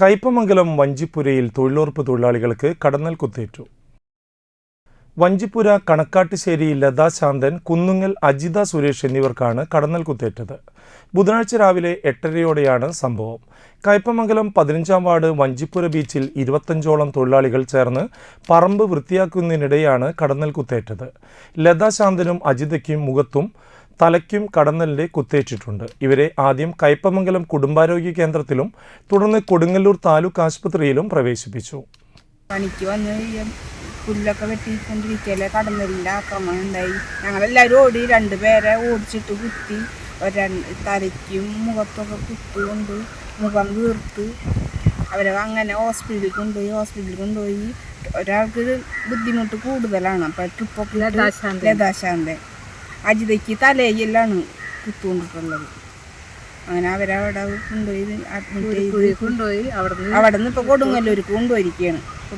കയ്പമംഗലം വഞ്ചിപ്പുരയിൽ തൊഴിലുറപ്പ് തൊഴിലാളികൾക്ക് കടന്നൽ കുത്തേറ്റു. വഞ്ചിപ്പുര കണക്കാട്ടുശ്ശേരി ലതാ ശാന്തൻ കുന്നുങ്ങൽ അജിത സുരേഷ് എന്നിവർക്കാണ് കടന്നൽ കുത്തേറ്റത്. ബുധനാഴ്ച രാവിലെ എട്ടരയോടെയാണ് സംഭവം. കയ്പമംഗലം പതിനഞ്ചാം വാർഡ് വഞ്ചിപ്പുര ബീച്ചിൽ ഇരുപത്തഞ്ചോളം തൊഴിലാളികൾ ചേർന്ന് പറമ്പ് വൃത്തിയാക്കുന്നതിനിടെയാണ് കടന്നൽ കുത്തേറ്റത്. ലതാ ശാന്തനും അജിതയ്ക്കും മുഖത്തും തലയ്ക്കും കടന്നലിന്റെ കുത്തേറ്റിട്ടുണ്ട്. ഇവരെ ആദ്യം കയ്പമംഗലം കുടുംബാരോഗ്യ കേന്ദ്രത്തിലും തുടർന്ന് കൊടുങ്ങല്ലൂർ താലൂക്ക് ആശുപത്രിയിലും പ്രവേശിപ്പിച്ചു. പണിക്ക് വന്ന് പുല്ലൊക്കെ വെട്ടിക്കൊണ്ടിരിക്കലെ കടന്നലിന്റെ ആക്രമണം ഉണ്ടായി. ഞങ്ങളെല്ലാവരും ഓടി രണ്ടുപേരെ ഓടിച്ചിട്ട് കുത്തി തലയ്ക്കും മുഖത്തൊക്കെ കുത്തുകൊണ്ട് മുഖം വീർത്ത് അവരെ അങ്ങനെ ഹോസ്പിറ്റലിൽ കൊണ്ടുപോയി ഹോസ്പിറ്റലിൽ കൊണ്ടുപോയി. ഒരാൾക്ക് ബുദ്ധിമുട്ട് കൂടുതലാണ്. അപ്പം ട്രിപ്പൊക്കെ ലതാശാന്തൻ അജിതയ്ക്ക് തലയിലാണ് കുത്തുകൊണ്ടിട്ടുള്ളത്. അങ്ങനെ അവരവിടെ കൊണ്ടുപോയി അഡ്മിറ്റ് ചെയ്ത് കൊണ്ടുപോയി. അവിടെ അവിടെ നിന്ന് ഇപ്പൊ കൊടുങ്ങല്ലൂർക്ക് കൊണ്ടുപോയിരിക്കുകയാണ്.